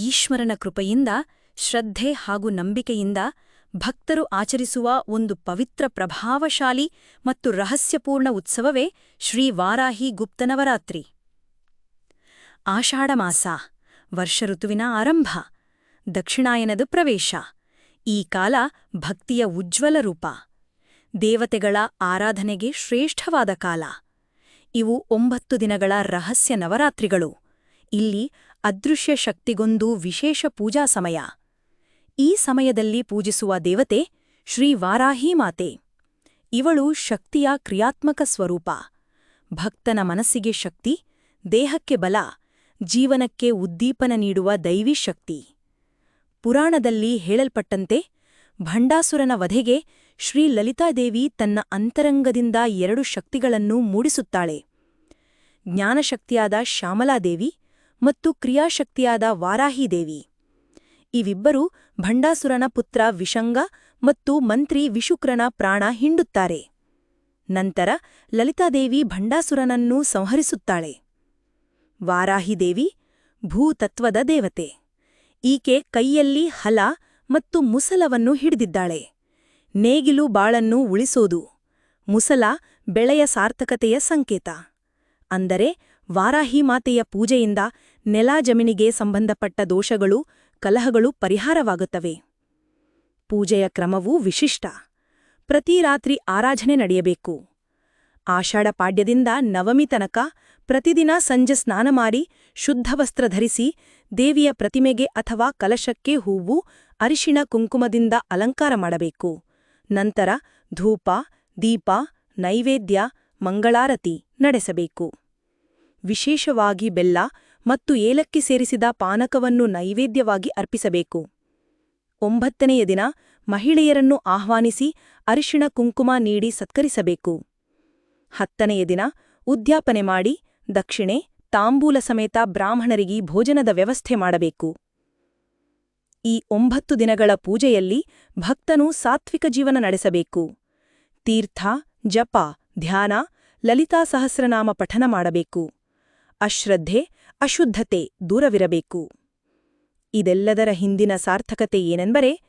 ಈಶ್ವರನ ಕೃಪೆಯಿಂದ, ಶ್ರದ್ಧೆ ಹಾಗೂ ನಂಬಿಕೆಯಿಂದ ಭಕ್ತರು ಆಚರಿಸುವ ಒಂದು ಪವಿತ್ರ ಪ್ರಭಾವಶಾಲಿ ಮತ್ತು ರಹಸ್ಯಪೂರ್ಣ ಉತ್ಸವವೇ ಶ್ರೀ ವಾರಾಹಿ ಗುಪ್ತನವರಾತ್ರಿ ಆಷಾಢಮಾಸ ವರ್ಷಋತುವಿನ ಆರಂಭ, ದಕ್ಷಿಣಾಯನದ ಪ್ರವೇಶ, ಈ ಕಾಲ ಭಕ್ತಿಯ ಉಜ್ವಲ ರೂಪ. ದೇವತೆಗಳ ಆರಾಧನೆಗೆ ಶ್ರೇಷ್ಠವಾದ ಕಾಲ. ಇವು ಒಂಬತ್ತು ದಿನಗಳ ರಹಸ್ಯ ನವರಾತ್ರಿಗಳು. ಇಲ್ಲಿ ಅದೃಶ್ಯ ಶಕ್ತಿಗೊಂದು ವಿಶೇಷ ಪೂಜಾ ಸಮಯ. ಈ ಸಮಯದಲ್ಲಿ ಪೂಜಿಸುವ ದೇವತೆ ಶ್ರೀ ವಾರಾಹಿ ಮಾತೆ. ಇವಳು ಶಕ್ತಿಯ ಕ್ರಿಯಾತ್ಮಕ ಸ್ವರೂಪ. ಭಕ್ತನ ಮನಸ್ಸಿಗೆ ಶಕ್ತಿ, ದೇಹಕ್ಕೆ ಬಲ, ಜೀವನಕ್ಕೆ ಉದ್ದೀಪನ ನೀಡುವ ದೈವಿ ಶಕ್ತಿ. ಪುರಾಣದಲ್ಲಿ ಹೇಳಲ್ಪಟ್ಟಂತೆ ಭಂಡಾಸುರನ ವಧೆಗೆ ಶ್ರೀ ಲಲಿತಾದೇವಿ ತನ್ನ ಅಂತರಂಗದಿಂದ ಎರಡು ಶಕ್ತಿಗಳನ್ನು ಮೂಡಿಸುತ್ತಾಳೆ. ಜ್ಞಾನಶಕ್ತಿಯಾದ ಶ್ಯಾಮಲಾದೇವಿ ಮತ್ತು ಕ್ರಿಯಾಶಕ್ತಿಯಾದ ವಾರಾಹಿದೇವಿ ಇವಿಬ್ಬರೂ ಭಂಡಾಸುರನ ಪುತ್ರ ವಿಷಂಗ ಮತ್ತು ಮಂತ್ರಿ ವಿಶುಕ್ರನ ಪ್ರಾಣ ಹಿಂಡುತ್ತಾರೆ. ನಂತರ ಲಲಿತಾದೇವಿ ಭಂಡಾಸುರನನ್ನು ಸಂಹರಿಸುತ್ತಾಳೆ. ವಾರಾಹಿದೇವಿ ಭೂತತ್ವದ ದೇವತೆ. ಈಕೆ ಕೈಯಲ್ಲಿ ಹಲ ಮತ್ತು ಮುಸಲವನ್ನು ಹಿಡಿದಿದ್ದಾಳೆ. ನೇಗಿಲು ಬಾಳನ್ನು ಉಳಿಸೋದು, ಮುಸಲ ಬೆಳೆಯ ಸಾರ್ಥಕತೆಯ ಸಂಕೇತ. ಅಂದರೆ ವಾರಾಹಿ ಮಾತೆಯ ಪೂಜೆಯಿಂದ ನೆಲ ಜಮೀನಿಗೆ ಸಂಬಂಧಪಟ್ಟ ದೋಷಗಳು, ಕಲಹಗಳು ಪರಿಹಾರವಾಗುತ್ತವೆ. ಪೂಜೆಯ ಕ್ರಮವೂ ವಿಶಿಷ್ಟ. ಪ್ರತಿ ರಾತ್ರಿ ಆರಾಧನೆ ನಡೆಯಬೇಕು. ಆಷಾಢ ಪಾಡ್ಯದಿಂದ ನವಮಿ ತನಕ ಪ್ರತಿದಿನ ಸಂಜೆ ಸ್ನಾನ ಮಾಡಿ ಶುದ್ಧ ವಸ್ತ್ರ ಧರಿಸಿ, ದೇವಿಯ ಪ್ರತಿಮೆಗೆ ಅಥವಾ ಕಲಶಕ್ಕೆ ಹೂವು, ಅರಿಶಿಣ ಕುಂಕುಮದಿಂದ ಅಲಂಕಾರ ಮಾಡಬೇಕು. ನಂತರ ಧೂಪ, ದೀಪ, ನೈವೇದ್ಯ, ಮಂಗಳಾರತಿ ನಡೆಸಬೇಕು. ವಿಶೇಷವಾಗಿ ಬೆಲ್ಲ ಮತ್ತು ಏಲಕ್ಕಿ ಸೇರಿಸಿದ ಪಾನಕವನ್ನು ನೈವೇದ್ಯವಾಗಿ ಅರ್ಪಿಸಬೇಕು. ಒಂಬತ್ತನೆಯ ದಿನ ಮಹಿಳೆಯರನ್ನು ಆಹ್ವಾನಿಸಿ ಅರಿಶಿಣ ಕುಂಕುಮ ನೀಡಿ ಸತ್ಕರಿಸಬೇಕು. ಹತ್ತನೆಯ ದಿನ ಉದ್ಯಾಪನೆ ಮಾಡಿ ದಕ್ಷಿಣೆ, ತಾಂಬೂಲ ಸಮೇತ ಬ್ರಾಹ್ಮಣರಿಗೆ ಭೋಜನದ ವ್ಯವಸ್ಥೆ ಮಾಡಬೇಕು. ಈ ಒಂಬತ್ತು ದಿನಗಳ ಪೂಜೆಯಲ್ಲಿ ಭಕ್ತನು ಸಾತ್ವಿಕ ಜೀವನ ನಡೆಸಬೇಕು. ತೀರ್ಥ, ಜಪ, ಧ್ಯಾನ, ಲಲಿತಾ ಸಹಸ್ರನಾಮ ಪಠನ ಮಾಡಬೇಕು. ಅಶ್ರದ್ಧೆ, ಅಶುದ್ಧತೆ ದೂರವಿರಬೇಕು. ಇದೆಲ್ಲದರ ಹಿಂದಿನ ಸಾರ್ಥಕತೆ ಏನೆಂದರೆ,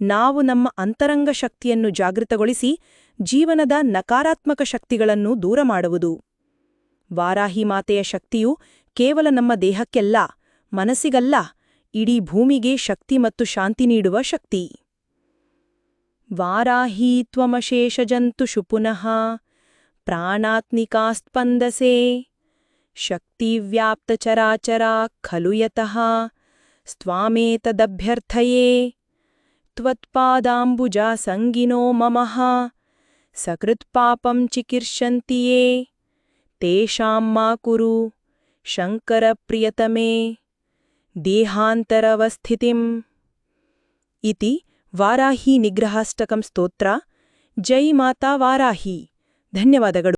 ನಾವು ನಮ್ಮ ಅಂತರಂಗ ಶಕ್ತಿಯನ್ನು ಜಾಗೃತಗೊಳಿಸಿ ಜೀವನದ ನಕಾರಾತ್ಮಕ ಶಕ್ತಿಗಳನ್ನು ದೂರ ಮಾಡುವುದು. ವಾರಾಹಿ ಮಾತೆಯ ಶಕ್ತಿಯು ಕೇವಲ ನಮ್ಮ ದೇಹಕ್ಕೆಲ್ಲ, ಮನಸ್ಸಿಗಲ್ಲ, ಇಡೀ ಭೂಮಿಗೆ ಶಕ್ತಿ ಮತ್ತು ಶಾಂತಿ ನೀಡುವ ಶಕ್ತಿ. ವಾರಾಹೀ ತ್ವಮಶೇಷಜಂತುಷು ಪುನಃ ಪ್ರಾಣಾತ್ನಿಕಾಸ್ಪಂದಸೆ. ಶಕ್ತಿವ್ಯಾಪ್ತಚರಾಚರಾ ಖಲು ಯತಃ ಸ್ವಾಮೇತದಭ್ಯರ್ಥಯೇ ತ್ವತ್ಪಾದಾಂಬುಜಾ ಸಂಗಿನೋ ಮಮಃ ಸಕೃತ್ಪಾಪಂ ಚಿಕಿರ್ಷಂತಿ ಯೇ ತೇಷಾಂ ಮಾ ಕುರು ಶಂಕರಪ್ರಿಯತಮೇ ದೇಹಾಂತರವಸ್ಥಿತಿಂ ಇತಿ ವಾರಾಹಿ ನಿಗ್ರಹಾಷ್ಟಕಂ ಸ್ತೋತ್ರ ಜೈ ಮಾತಾ ವಾರಾಹಿ ಧನ್ಯವಾದಗಳು